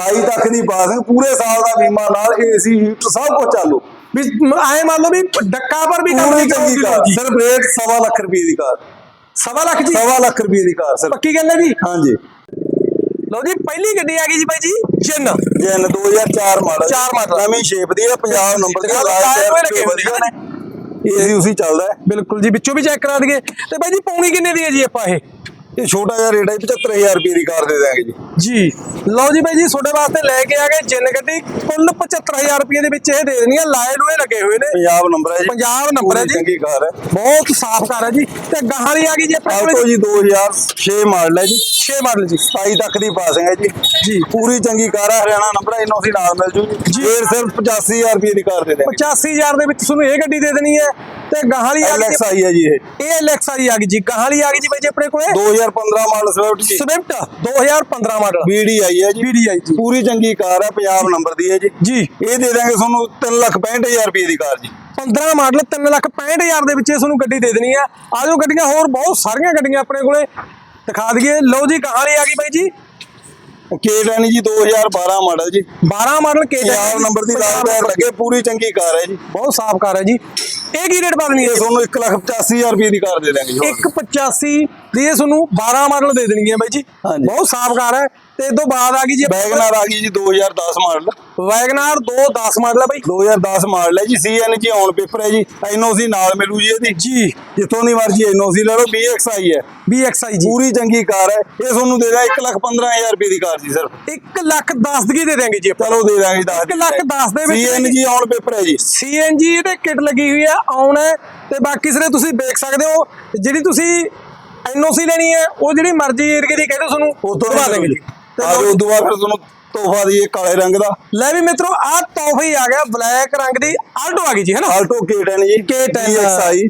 28 ਤੱਕ ਦੀ ਪਾਸਿੰਗ ਪੂਰੇ ਸਾਲ ਦਾ ਬੀਮਾ ਨਾਲ ਏਸੀ ਹੀਟ ਸਭ ਕੁਝ ਚਾਲੂ। ਵੀ ਐ ਮੰਨ ਲਓ ਵੀ ਡੱਕਾ ਪਰ ਵੀ ਕੰਮ ਪੂਰੀ ਨਹੀਂ ਚੰਗੀ ਕਰੂਗੀ ਕਾਰ ਜੀ ਸਿਰਫ ਰੇਟ ਸਵਾ ਲੱਖ ਰੁਪਏ ਦੀ ਕਾਰ ਸਵਾ ਲੱਖ ਜੀ? ਸਵਾ ਲੱਖ ਰੁਪਏ ਦੀ ਕਾਰ ਸਰ ਪੱਕੀ ਗੱਲ ਹੈ ਜੀ? ਹਾਂਜੀ। ਲਓ ਜੀ ਪਹਿਲੀ ਗੱਡੀ ਆ ਗਈ ਜੀ ਬਾਈ ਜੀ ਜਿੰਨ। ਜਨ 2004 ਮਾਡਲ। ਚਾਰ ਮਾਡਲ। ਨਵੀਂ ਸ਼ੇਪ ਦੀ ਹੈ ਪੰਜਾਬ ਨੰਬਰ ਦੀ ਲਾਲ ਟਾਇਰ ਟਾਇਰ ਲੱਗੇ ਵਧੀਆ ਨੇ। ਏਸੀ ਉਸੀ ਚੱਲਦਾ ਹੈ। ਬਿਲਕੁਲ ਜੀ ਵਿੱਚੋਂ ਵੀ ਚੈੱਕ ਕਰਾ ਦਈਏ। ਤੇ ਬਾਈ ਜੀ ਪੌਣੀ ਕਿੰਨੇ ਦੀ ਹੈ ਜੀ ਆਪਾਂ ਇਹ? ਇਹ ਛੋਟਾ ਜਿਹਾ ਰੇਟ ਹੈ 75000 ਰੁਪਏ ਦੀ ਕਾਰ ਦੇ ਦਾਂਗੇ ਜੀ। ਜੀ। ਲਓ ਜੀ ਬਾਈ ਜੀ ਤੁਹਾਡੇ ਵਾਸਤੇ ਲੈ ਕੇ ਆ ਗਏ ਜਿੰਨ ਗੱਡੀ। ਕੁੱਲ 75000 ਰੁਪਏ ਦੇ ਵਿੱਚ ਇਹ ਦੇ ਦੇਣੀ ਹੈ। ਲਾਏ ਲੂਏ ਲੱਗੇ ਹੋਏ ਨੇ। ਪੰਜਾਬ ਨੰਬਰ ਹੈ ਜੀ। ਪੰਜਾਬ ਨੰਬਰ ਹੈ ਜੀ। ਚੰਗੀ ਕਾਰ ਹੈ। ਬਹੁਤ ਸਾਫ਼ ਕਾਰ ਹੈ ਜੀ। ਤੇ ਗਾਹਾਂ ਵਾਲੀ ਆ ਗਈ ਜੀ ਆਪਣੇ ਕੋਲ ਜੀ 2006 ਮਾਡਲ ਹੈ ਜੀ। 6 ਮਾਡਲ ਜੀ। 27 ਤੱਕ ਦੀ ਪਾਸਿੰਗ ਹੈ ਜੀ। ਜੀ। ਪੂਰੀ ਚੰਗੀ ਕਾਰ ਹੈ। ਹਰਿਆਣਾ ਨੰਬਰ ਹੈ ਇਹਨੂੰ ਅਸੀਂ ਨਾਲ ਮਿਲ ਜੂ ਜੀ। ਫੇਰ ਸਿਰਫ 85000 ਰੁਪਏ ਦੀ ਕਾਰ ਦੇ ਦਾਂਗੇ 85000 ਦੇ ਵਿੱਚ ਤੁਹਾਨੂੰ ਇਹ ਗੱਡੀ ਦੇ ਦੇਣੀ ਹੈ। ਤੇ ਗਾਹਾਂ ਵਾਲੀ ਆ ਗਈ ਐਲਐਕਸ ਆਈ ਹੈ ਜੀ ਇਹ। ਇਹ ਐਲਐਕਸ ਵਾਲੀ ਆ ਗਈ ਜੀ ਗਾਹਾਂ ਵਾਲੀ ਆ ਗਈ ਜੀ ਬਾਈ ਜੀ ਆਪਣੇ ਕੋਲੇ? 2015 ਮਾਡਲ ਸਵਿਫਟ ਜੀ। Swift 2015 model. B D I ਹੈ ਜੀ। VDI ਜੀ। ਪੂਰੀ ਚੰਗੀ ਕਾਰ ਹੈ ਪੰਜਾਬ ਨੰਬਰ ਦੀ ਹੈ ਜੀ। ਜੀ। ਇਹ ਦੇ ਦਾਂਗੇ ਤੁਹਾਨੂੰ 365000 ਰੁਪਏ ਦੀ ਕਾਰ ਜੀ। 15 ਮਾਡਲ 365000 ਦੇ ਵਿੱਚ ਇਹ ਤੁਹਾਨੂੰ ਗੱਡੀ ਦੇ ਦੇਣੀ ਹੈ ਆਜੋ ਗੱਡੀਆਂ ਹੋਰ ਬਹੁਤ ਸਾਰੀਆਂ ਗੱਡੀਆਂ ਆਪਣੇ ਕੋਲੇ। ਦਿਖਾ ਦਈਏ। ਲਓ ਜੀ ਵਾਲੀ ਆ ਗਈ ਬਾਈ ਜੀ। ਕੇ10 ਜੀ 2012 ਮਾਡਲ ਜੀ। 12 ਮਾਡਲ ਕੇ ਪੰਜਾਬ ਨੰਬਰ ਦੀ ਲਾਲ ਟਾਇਰ ਲੱਗੇ ਪੂਰੀ ਚੰਗੀ ਕਾਰ ਹੈ ਜੀ। ਬਹੁਤ ਸਾਫ਼ ਕਾਰ ਹੈ ਜੀ। ਇਹ ਕੀ ਰੇਟ ਇਹ ਹੈ? ਤੁਹਾਨੂੰ 185000 ਰੁਪਏ ਦੀ ਕਾਰ ਦੇ ਦਾਂਗੇ ਜੀ। 185 ਦੀ ਇਹ ਤੁਹਾਨੂੰ 12 ਮਾਡਲ ਦੇ ਦੇਣੀ ਹੈ ਬਾਈ ਜੀ। ਹਾਂਜੀ। ਬਹੁਤ ਸਾਫ਼ ਕਾਰ ਹੈ। ਤੇ ਇਹ ਤੋਂ ਬਾਅਦ ਆ ਗਈ ਜੀ ਵੈਗਨਰ ਆ ਗਈ ਜੀ 2010 ਮਾਡਲ। ਵੈਗਨਾਰ 210 ਮਾਡਲ ਹੈ ਬਾਈ। 2010 ਮਾਡਲ ਹੈ ਜੀ। ਸੀਐਨਜੀ ਔਨ ਪੇਪਰ ਹੈ ਜੀ। ਐਨਓਸੀ ਨਾਲ ਮਿਲੂ ਜੀ ਇਹਦੀ। ਜੀ। ਜਿੱਥੋਂ ਦੀ ਮਰਜ਼ੀ ਐਨਓਸੀ ਲੈ ਲਓ BXI ਹੈ। BXI ਜੀ। ਪੂਰੀ ਚੰਗੀ ਕਾਰ ਹੈ। ਇਹ ਤੁਹਾਨੂੰ ਦੇ ਦਾਂ 115000 ਰੁਪਏ ਦੀ ਕਾਰ ਜੀ ਸਿਰਫ। 1 ਲੱਖ 10 ਦੀ ਦੇ ਦੇਾਂਗੇ ਜੀ ਆਪਾਂ। ਚਲੋ ਦੇ ਦਾਂਗੇ ਦੱਸ ਇੱਕ ਲੱਖ ਦਸ ਦੇ ਵਿੱਚ ਸੀਐਨਜੀ ਔਨ ਪੇਪਰ ਹੈ ਜੀ। ਸੀਐਨਜੀ ਤੇ ਕਿਟ ਲੱਗੀ ਹੋਈ ਹੈ ਆਉਣ ਹੈ। ਤੇ ਬਾਕੀ ਸਾਰੇ ਤੁਸੀਂ ਦੇਖ ਸਕਦੇ ਹੋ ਜਿਹੜੀ ਤੁਸੀਂ ਐਨਓਸੀ ਲੈਣੀ ਹੈ ਉਹ ਜਿਹੜੀ ਮਰਜ਼ੀ ਏਰੀਏ ਦੀ ਕਹਿੰਦੇ ਤੁਹਾਨੂੰ ਉਦੋਂ ਦਵਾ ਦੇਣਗੇ। ਤੇ ਆ ਲਓ- ਉਦੋਂ ਬਾਅਦ ਫਿਰ ਤੁਹਾਨੂੰ ਤੋਹਫਾ ਦੀ ਕਾਲੇ ਰੰਗ ਦਾ। ਲੈ ਵੀ ਮਿੱਤਰੋ ਆਹ ਤੋਹਫਾ ਹੀ ਆ ਗਿਆ ਬਲੈਕ ਰੰਗ ਦੀ ਆਲਟੋ ਆ ਗਈ ਜੀ ਹੈ ਨਾ ਆਲਟੋ K10 ਜੀ K10 BXI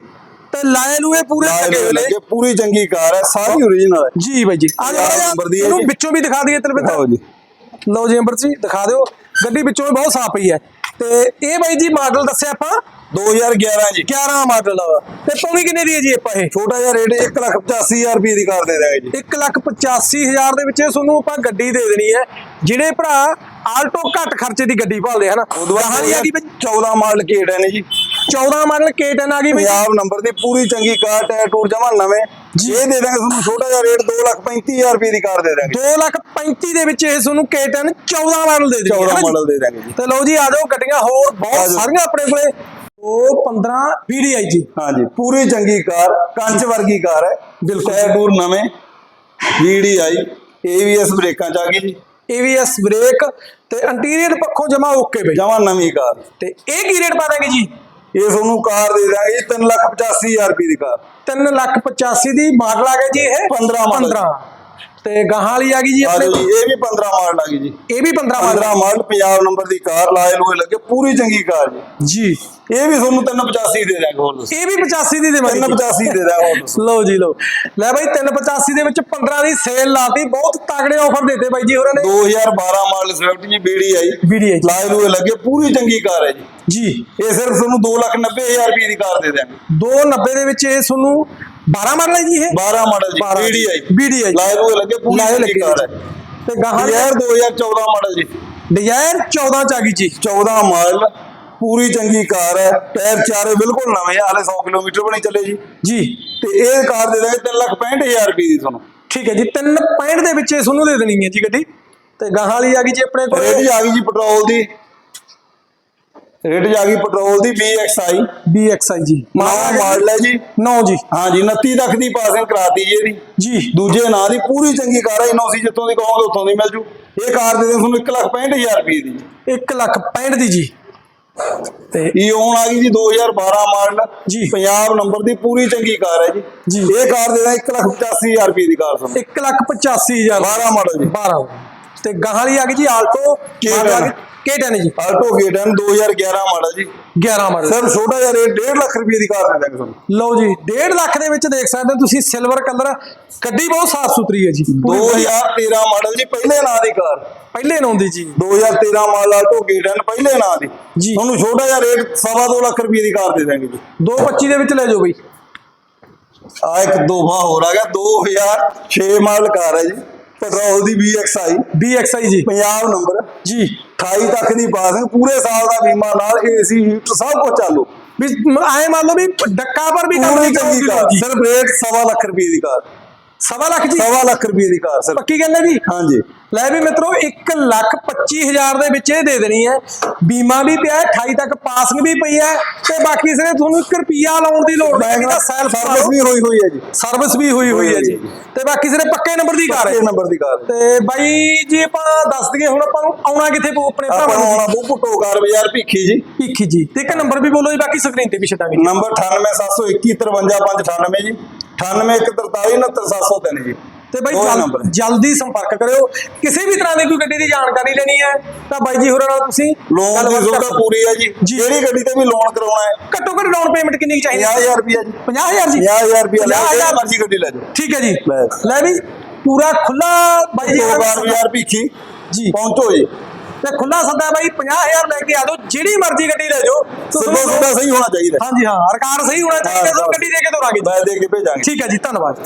ਤੇ ਲਾਏ ਲੂਏ ਪੂਰੇ ਲੱਗੇ ਹੋਏ ਨੇ। ਪੂਰੀ ਚੰਗੀ ਕਾਰ ਹੈ ਸਾਰੀ ਓਰੀਜਨਲ ਹੈ। ਜੀ ਬਾਈ ਜੀ। ਆ ਨੰਬਰ ਦੀ ਇਹਨੂੰ। ਵਿੱਚੋਂ ਵੀ ਦਿਖਾ ਦਈਏ ਤਲਵਿੰਦਰ ਦਿਖਾਓ ਜੀ ਲਓ ਜੀ। ਅੰਬਰ ਜੀ ਦਿਖਾ ਦਿਓ। ਗੱਡੀ ਵਿੱਚੋਂ ਬਹੁਤ ਸਾਫ਼ ਪਈ ਹੈ। ਤੇ ਇਹ ਬਾਈ ਜੀ ਮਾਡਲ ਦੱਸਿਆ ਆਪਾਂ 2011 ਜੀ। 11 ਮਾਡਲ ਤੇ ਪੌਣੀ ਕਿੰਨੇ ਦੀ ਹੈ ਜੀ ਆਪਾਂ ਇਹ? ਛੋਟਾ ਜਿਹਾ ਰੇਟ 185000 ਰੁਪਏ ਦੀ ਕਾਰ ਦੇ ਦਾਂਗੇ ਜੀ। 185000 ਦੇ ਵਿੱਚ ਤੁਹਾਨੂੰ ਆਪਾਂ ਗੱਡੀ ਦੇ ਦੇਣੀ ਹੈ। ਜਿਹੜੇ ਭਰਾ ਆਲਟੋ ਘੱਟ ਖਰਚੇ ਦੀ ਗੱਡੀ ਭਾਲਦੇ ਹਨ। ਉਦੋਂ ਕਹਾਂ ਦੀ ਆ ਗਈ ਬਈ 14 ਮਾਡਲ K10 ਜੀ। 14 ਮਾਡਲ K10 ਆ ਗਈ ਪੰਜਾਬ ਨੰਬਰ ਦੀ ਪੂਰੀ ਚੰਗੀ ਕਾਰ ਟਾਇਰ ਟੂਰ ਜਮਾ ਨਵੇਂ। ਜੀ। ਇਹ ਦੇ ਦਾਂਗੇ ਤੁਹਾਨੂੰ ਛੋਟਾ ਜਿਹਾ ਰੇਟ 235000 ਰੁਪਏ ਦੀ ਕਾਰ ਦੇ ਦਾਂਗੇ। 2 ਲੱਖ 35 ਦੇ ਵਿੱਚ ਇਹ ਤੁਹਾਨੂੰ K10 14 ਮਾਡਲ ਦੇ ਦੇਣੀ 14 ਹੈ ਨਾ ਜੀ? ਮਾਡਲ ਦੇ ਦਾਂਗੇ ਤੇ ਲਓ ਜੀ ਆ ਜਾਓ ਗੱਡੀਆਂ ਹੋਰ ਬਹੁਤ। ਸਾਰੀਆਂ ਆਪਣੇ ਕੋਲੇ। ਉਹ 15 VDI ਜੀ। ਹਾਂਜੀ। ਪੂਰੀ ਚੰਗੀ ਕਾਰ ਕੰਚ ਵਰਗੀ ਕਾਰ ਹੈ। ਬਿਲਕੁਲ। ਟੂਰ ਨਵੇਂ। VDI ABS ਬ੍ਰੇਕਾਂ ਚ ਆ ਗਈ ਜੀ। ਬ੍ਰੇਕ ਤੇ ਇੰਟੀਰੀਅਰ ਪੱਖੋਂ ਜਮਾ ਓਕੇ ਬਈ। ਜਮਾ ਨਵੀਂ ਕਾਰ। ਤੇ ਇਹ ਕੀ ਰੇਟ ਪਾ ਦਾਂਗੇ ਜੀ? ਇਹ ਤੁਹਾਨੂੰ ਕਾਰ ਦੇ ਦਾਂਗੇ ਜੀ 385000 ਰੁਪਏ ਦੀ ਕਾਰ। 3 ਲੱਖ 85 ਦੀ ਮਾਡਲ ਆ ਗਿਆ ਜੀ ਇਹ? 15 ਮਾਡਲ। 15 ਤੇ ਗਾਹਾਂ ਵਾਲੀ ਆ ਗਈ ਜੀ ਆਪਣੇ? ਇਹ ਵੀ 15 ਮਾਡਲ ਆ ਗਈ ਜੀ। ਇਹ ਵੀ 15 ਮਾਡਲ। 15 ਮਾਡਲ ਪੰਜਾਬ ਨੰਬਰ ਦੀ ਕਾਰ ਲਾਏ ਲੋਏ ਲੱਗੇ ਪੂਰੀ ਚੰਗੀ ਕਾਰ ਜੀ। ਜੀ। ਇਹ ਵੀ ਤੁਹਾਨੂੰ 385 ਦੇ ਦਾਂਗੇ ਹੋਰ ਦੱਸੋ ਇਹ ਵੀ 85 ਦੀ ਦੇਵਾਂਗੇ 385 ਦੇ ਦਾਂਗੇ ਹੋਰ ਦੱਸੋ ਲਓ ਜੀ ਲਓ। ਲੈ ਬਾਈ 385 ਦੇ ਵਿੱਚ 15 ਦੀ ਸੇਲ ਲਾਤੀ। ਬਹੁਤ ਤਗੜੇ ਆਫਰ ਦਿੱਤੇ ਬਾਈ ਜੀ ਹੋਰਾਂ ਨੇ। 2012 ਮਾਡਲ ਸਵਿਫਟ ਜੀ ਬੀਡੀ ਆਈ VDI ਲਾਏ ਲੋਏ ਲੱਗੇ ਪੂਰੀ ਚੰਗੀ ਕਾਰ ਹੈ ਜੀ। ਜੀ। ਇਹ ਸਿਰਫ ਤੁਹਾਨੂੰ 290000 ਰੁਪਏ ਦੀ ਕਾਰ ਦੇ ਦਾਂਗੇ 290 ਦੇ ਵਿੱਚ ਇਹ ਤੁਹਾਨੂੰ 12 ਮਾਡਲ ਹੈ ਜੀ ਇਹ? 12 ਮਾਡਲ ਜੀ 12 ਬੀਡੀ ਆਈ VDI ਲਾਏ ਲੋਏ ਲੱਗੇ ਪੂਰੀ ਚੰਗੀ ਕਾਰ ਹੈ। ਤੇ ਗਾਹਾਂ ਯਾਰ 2014 ਮਾਡਲ ਜੀ। ਡਿਜ਼ਾਇਰ 14 ਚ ਆ ਗਈ ਜੀ। 14 ਮਾਡਲ। ਪੂਰੀ ਚੰਗੀ ਕਾਰ ਹੈ ਟਾਇਰ ਚਾਰੇ ਬਿਲਕੁਲ ਨਵੇਂ ਆ ਹਾਲੇ 100 ਕਿਲੋਮੀਟਰ ਬਣੀ ਚੱਲੇ ਜੀ। ਜੀ। ਤੇ ਇਹ ਕਾਰ ਦੇ ਦਾਂਗੇ 365000 ਰੁਪਏ ਦੀ ਤੁਹਾਨੂੰ। ਠੀਕ ਹੈ ਜੀ 365 ਦੇ ਵਿੱਚ ਇਹ ਤੁਹਾਨੂੰ ਦੇ ਦੇਣੀ ਹੈ ਜੀ ਗੱਡੀ। ਤੇ ਗਾਹਾਂ ਵਾਲੀ ਆ ਗਈ ਜੀ ਆਪਣੇ ਕੋਲ। ਰੇਟ ਆ ਗਈ ਜੀ ਪੈਟਰੋਲ ਦੀ। ਰੇਟ ਆ ਗਈ ਪੈਟਰੋਲ ਦੀ BXI BXI ਜੀ। ਨਵਾਂ ਮਾਡਲ ਹੈ ਜੀ। 9 ਜੀ। ਹਾਂ ਜੀ 29 ਤੱਕ ਦੀ ਪਾਸਿੰਗ ਕਰਾਤੀ ਜੀ ਇਹਦੀ। ਜੀ। ਦੂਜੇ ਨਾਂ ਦੀ ਪੂਰੀ ਚੰਗੀ ਕਾਰ ਹੈ ਇਨੋਸੀ ਜਿੱਥੋਂ ਦੀ ਕਹੋਗੇ ਉੱਥੋਂ ਦੀ ਮਿਲ ਜੂ। ਇਹ ਕਾਰ ਦੇ ਦੇ ਤੁਹਾਨੂੰ 165000 ਰੁਪਏ ਦੀ 1 ਲੱਖ 65 ਦੀ ਜੀ। ਤੇ ਇਹ ਆਉਣ ਆ ਗਈ ਜੀ 2012 ਮਾਡਲ ਜੀ। ਪੰਜਾਬ ਨੰਬਰ ਦੀ ਪੂਰੀ ਚੰਗੀ ਕਾਰ ਹੈ ਜੀ। ਇਹ ਕਾਰ ਦੇ ਦਾਂ 185000 ਰੁਪਏ ਦੀ ਕਾਰ ਤੁਹਾਨੂੰ 1 ਲੱਖ 85000 12 ਮਾਡਲ ਜੀ। 12 ਤੇ ਗਾਹਾਂ ਵਾਲੀ ਆ ਗਈ ਜੀ ਆਲਟੋ K10 K10 ਜੀ? ਆਲਟੋ K10 2011 ਮਾਡਲ ਜੀ। 11 ਮਾਡਲ। ਸਰ ਛੋਟਾ ਜਿਹਾ ਰੇਟ 1.5 ਲੱਖ ਰੁਪਏ ਦੀ ਕਾਰ ਦੇ ਦਾਂਗੇ ਤੁਹਾਨੂੰ। ਲਓ ਜੀ 1.5 ਲੱਖ ਦੇ ਵਿੱਚ ਦੇਖ ਸਕਦੇ ਹੋ ਤੁਸੀਂ ਸਿਲਵਰ ਕਲਰ ਗੱਡੀ ਬਹੁਤ ਸਾਫ਼ ਸੁਥਰੀ ਹੈ ਜੀ। ਪੂਰੀ ਵਧੀਆ। 2013 ਮਾਡਲ ਜੀ ਪਹਿਲੇ ਨਾਂ ਦੀ ਕਾਰ। ਪਹਿਲੇ ਨਾਂ ਦੀ ਜੀ। 2013 ਮਾਡਲ ਆਲਟੋ K10 ਪਹਿਲੇ ਨਾਂ ਦੀ। ਜੀ। ਤੁਹਾਨੂੰ ਛੋਟਾ ਜਿਹਾ ਰੇਟ ਸਵਾ ਦੋ ਲੱਖ ਰੁਪਏ ਦੀ ਕਾਰ ਦੇ ਦਾਂਗੇ ਜੀ। 225 ਦੇ ਵਿੱਚ ਲੈ ਜਾਓ ਬਈ। ਆ ਇੱਕ ਦੋਹਾ ਹੋਰ ਆ ਗਿਆ 2006 ਮਾਡਲ ਕਾਰ ਹੈ ਜੀ। ਪੈਟਰੋਲ ਦੀ VXI BXI ਜੀ। ਪੰਜਾਬ ਨੰਬਰ। ਜੀ। 28 ਤੱਕ ਦੀ ਪਾਸਿੰਗ ਪੂਰੇ ਸਾਲ ਦਾ ਬੀਮਾ ਨਾਲ ਏਸੀ ਹੀਟਰ ਸਭ ਕੁਝ ਚਾਲੂ। ਵੀ ਆਏ ਮੰਨ ਲਓ ਵੀ ਡੱਕਾ ਪਰ ਵੀ ਕੰਮ ਨਹੀਂ ਚੰਗੀ ਕਾਰ। ਜੀ। ਸਿਰਫ ਰੇਟ ਸਵਾ ਲੱਖ ਰੁਪਏ ਦੀ ਕਾਰ। ਸਵਾ ਲੱਖ ਜੀ। ਸਵਾ ਲੱਖ ਰੁਪਏ ਦੀ ਕਾਰ ਸਿਰਫ ਪੱਕੀ ਗੱਲ ਹੈ ਜੀ? ਹਾਂਜੀ। ਲੈ ਵੀ ਮਿੱਤਰੋ 1 ਲੱਖ 25 ਹਜ਼ਾਰ ਦੇ ਵਿੱਚ ਇਹ ਦੇ ਦੇਣੀ ਹੈ। ਬੀਮਾ ਵੀ ਪਿਆ ਹੈ, 28 ਤੱਕ ਪਾਸਿੰਗ ਵੀ ਪਈ ਹੈ ਤੇ ਬਾਕੀ ਸਿਰੇ ਤੁਹਾਨੂੰ 1 ਰੁਪਿਆ ਲਾਉਣ ਦੀ ਲੋੜ ਨਹੀਂ। ਤਾਂ ਸੈਲਫ ਸਰਵਿਸ ਵੀ ਹੋਈ ਹੋਈ ਹੈ ਜੀ। ਸਰਵਿਸ ਵੀ ਹੋਈ ਹੋਈ ਹੈ ਜੀ। ਤੇ ਬਾਕੀ ਸਿਰੇ ਪੱਕੇ ਨੰਬਰ ਦੀ ਕਾਰ ਹੈ। ਇਹ ਨੰਬਰ ਦੀ ਕਾਰ ਤੇ ਬਾਈ ਜੀ ਆਪਾਂ ਦੱਸ ਦਈਏ ਹੁਣ ਆਪਾਂ ਨੂੰ ਆਉਣਾ ਕਿੱਥੇ ਪਊ ਆਪਣੇ ਆਪਾਂ ਭਰਾਵਾਂ ਨੂੰ? ਆਉਣਾ ਬੂ ਭੁੱਟੋ ਕਾਰ ਬਾਜ਼ਾਰ ਭੀਖੀ ਜੀ। ਭੀਖੀ ਜੀ। ਤੇ ਇੱਕ ਨੰਬਰ ਵੀ ਬੋਲੋ ਜੀ ਬਾਕੀ ਸਕਰੀਨ ਤੇ ਵੀ ਛਟਾਂਗੇ ਨੰਬਰ 9871155598 ਜੀ। 9841397703 ਜੀ ਤੇ ਬਾਈ ਜਲ- ਨੰਬਰ ਜਲਦੀ ਸੰਪਰਕ ਕਰਿਓ ਕਿਸੇ ਵੀ ਤਰ੍ਹਾਂ ਦੀ ਕੋਈ ਗੱਡੀ ਦੀ ਜਾਣਕਾਰੀ ਲੈਣੀ ਹੈ ਤਾਂ ਬਾਈ ਜੀ ਹੋਰਾਂ ਨਾਲ ਤੁਸੀਂ ਲੋਨ ਦੀ ਗੱਲਬਾਤ ਕਰ ਸੁਵਿਧਾ ਪੂਰੀ ਹੈ ਜੀ ਜੀ। ਜਿਹੜੀ ਗੱਡੀ ਤੇ ਵੀ ਲੋਨ ਕਰਾਉਣਾ ਹੈ ਹੋ। ਘੱਟੋ ਘੱਟ ਡਾਊਨ ਪੇਮੈਂਟ ਕਿੰਨੀ ਕੁ ਚਾਹੀਦੀ ਹੈ 50000 ਰੁਪਏ ਜੀ 50000 ਜੀ 50000 ਰੁਪਏ ਲੈ ਕੇ 50,000 ਮਰਜ਼ੀ ਗੱਡੀ ਲੈ ਜਾਓ ਠੀਕ ਹੈ ਜੀ ਲੈ। ਲੈ ਵੀ ਪੂਰਾ ਖੁੱਲਾ ਬਾਈ ਜੀ ਦੋ ਕਾਰ ਭੀਖੀ ਜੀ ਪਹੁੰਚੋ ਜੀ ਤੇ ਖੁੱਲਾ ਸੱਦਾ ਬਾਈ 50000 ਲੈ ਕੇ ਆ ਜਾਓ ਜਿਹੜੀ ਮਰਜ਼ੀ ਗੱਡੀ ਲੈ ਜਾਓ ਸਿੱਧਾ ਸਿੱਧਾ ਸਹੀ ਹੋਣਾ ਚਾਹੀਦਾ। ਹਾਂਜੀ ਹਾਂ ਰਿਕਾਰਡ ਸਹੀ ਹੋਣਾ ਚਾਹੀਦਾ ਸੋ ਗੱਡੀ ਦੇ ਕੇ ਦੋਰਾਂਗੇ ਮੈਂ ਦੇ ਕੇ ਭੇਜਾਂਗੇ। ਠੀਕ ਹੈ ਜੀ ਧੰਨਵਾਦ।